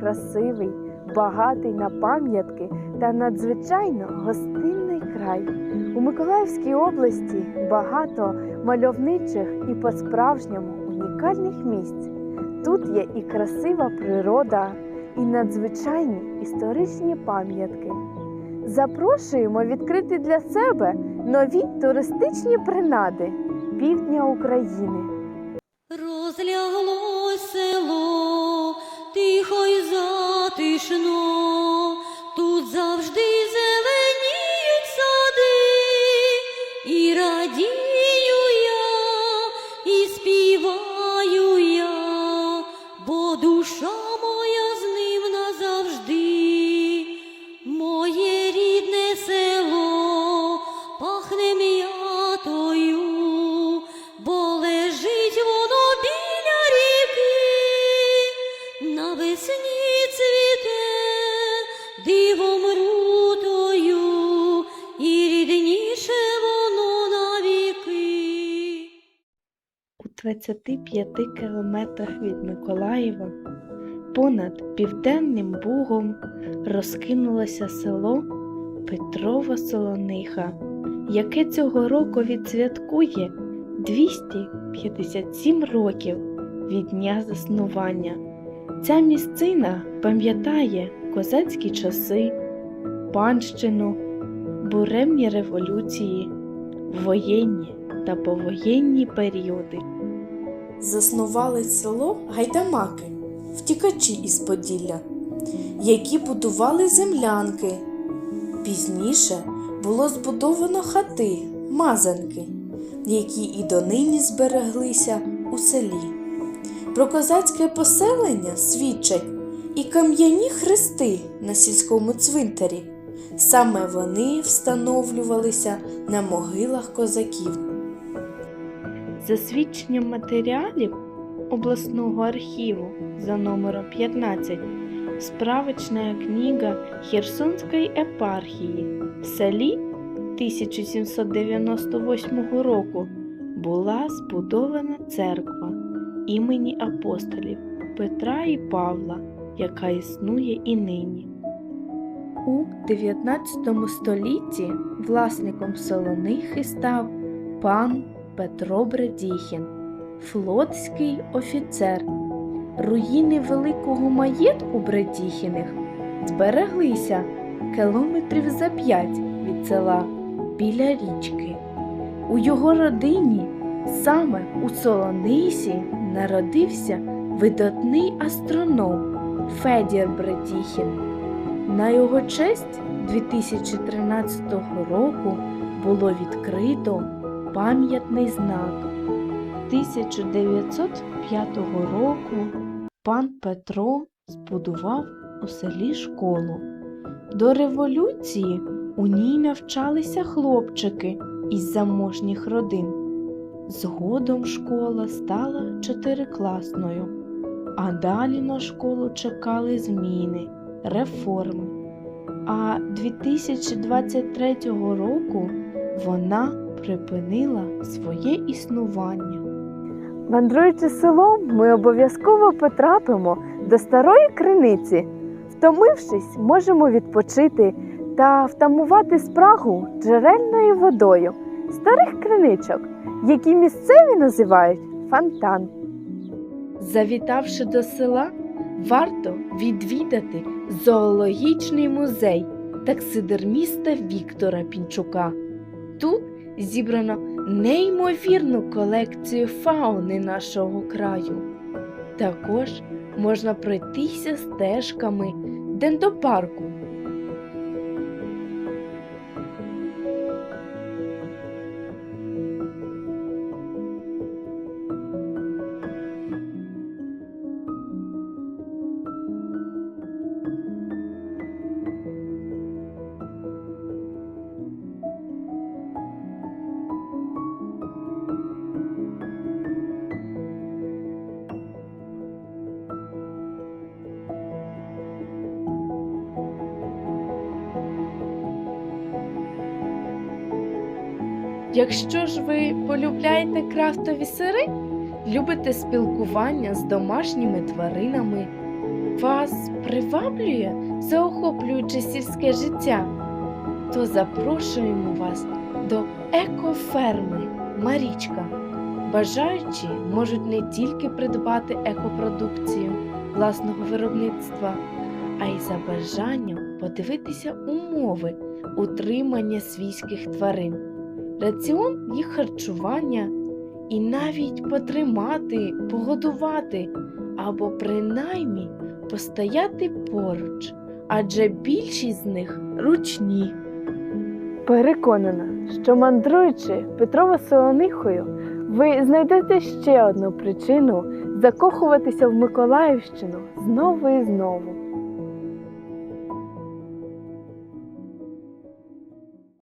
красивий, багатий на пам'ятки та надзвичайно гостинний край. У Миколаївській області багато мальовничих і по-справжньому унікальних місць. Тут є і красива природа, і надзвичайні історичні пам'ятки. Запрошуємо відкрити для себе нові туристичні принади півдня України. Розляглось село, тихо й затишно, тут завжди зеленіють сади, і радію я, і співаю я, бо душа 25 кілометрах від Миколаєва, понад Південним Бугом, розкинулося село Петрова Солониха, яке цього року відсвяткує 257 років від дня заснування. Ця місцина пам'ятає козацькі часи, панщину, буремні революції, воєнні та повоєнні періоди. Заснували село гайдамаки, втікачі із Поділля, які будували землянки. Пізніше було збудовано хати, мазанки, які і донині збереглися у селі. Про козацьке поселення свідчать і кам'яні хрести на сільському цвинтарі. Саме вони встановлювалися на могилах козаків. За свідченням матеріалів обласного архіву за номером 15 справочна книга Херсонської епархії в селі 1798 року була збудована церква імені апостолів Петра і Павла, яка існує і нині. У 19 столітті власником Солонихи став пан Петро Бредіхін, флотський офіцер. Руїни великого маєтку Бредіхіних збереглися кілометрів за п'ять від села біля річки. У його родині саме у Солонисі народився видатний астроном Федір Бредіхін. На його честь 2013 року було відкрито пам'ятний знак. 1905 року пан Петро збудував у селі школу. До революції у ній навчалися хлопчики із заможніх родин. Згодом школа стала чотирикласною, а далі на школу чекали зміни, реформи. А 2023 року вона припинила своє існування. Мандруючи селом, ми обов'язково потрапимо до старої криниці. Втомившись, можемо відпочити та втамувати спрагу джерельною водою старих криничок, які місцеві називають фонтан. Завітавши до села, варто відвідати зоологічний музей таксидерміста Віктора Пінчука. Тут зібрано неймовірну колекцію фауни нашого краю. Також можна пройтися стежками дендопарку. Якщо ж ви полюбляєте крафтові сири, любите спілкування з домашніми тваринами, Вас приваблює заохоплююче сільське життя? То запрошуємо вас до екоферми Марічка. Бажаючі можуть не тільки придбати екопродукцію власного виробництва, а й за бажанням подивитися умови утримання свійських тварин, раціон їх харчування і навіть потримати, погодувати або принаймні постояти поруч, адже більшість з них ручні. Переконана, що мандруючи Петрова Солонихою, ви знайдете ще одну причину закохуватися в Миколаївщину знову і знову.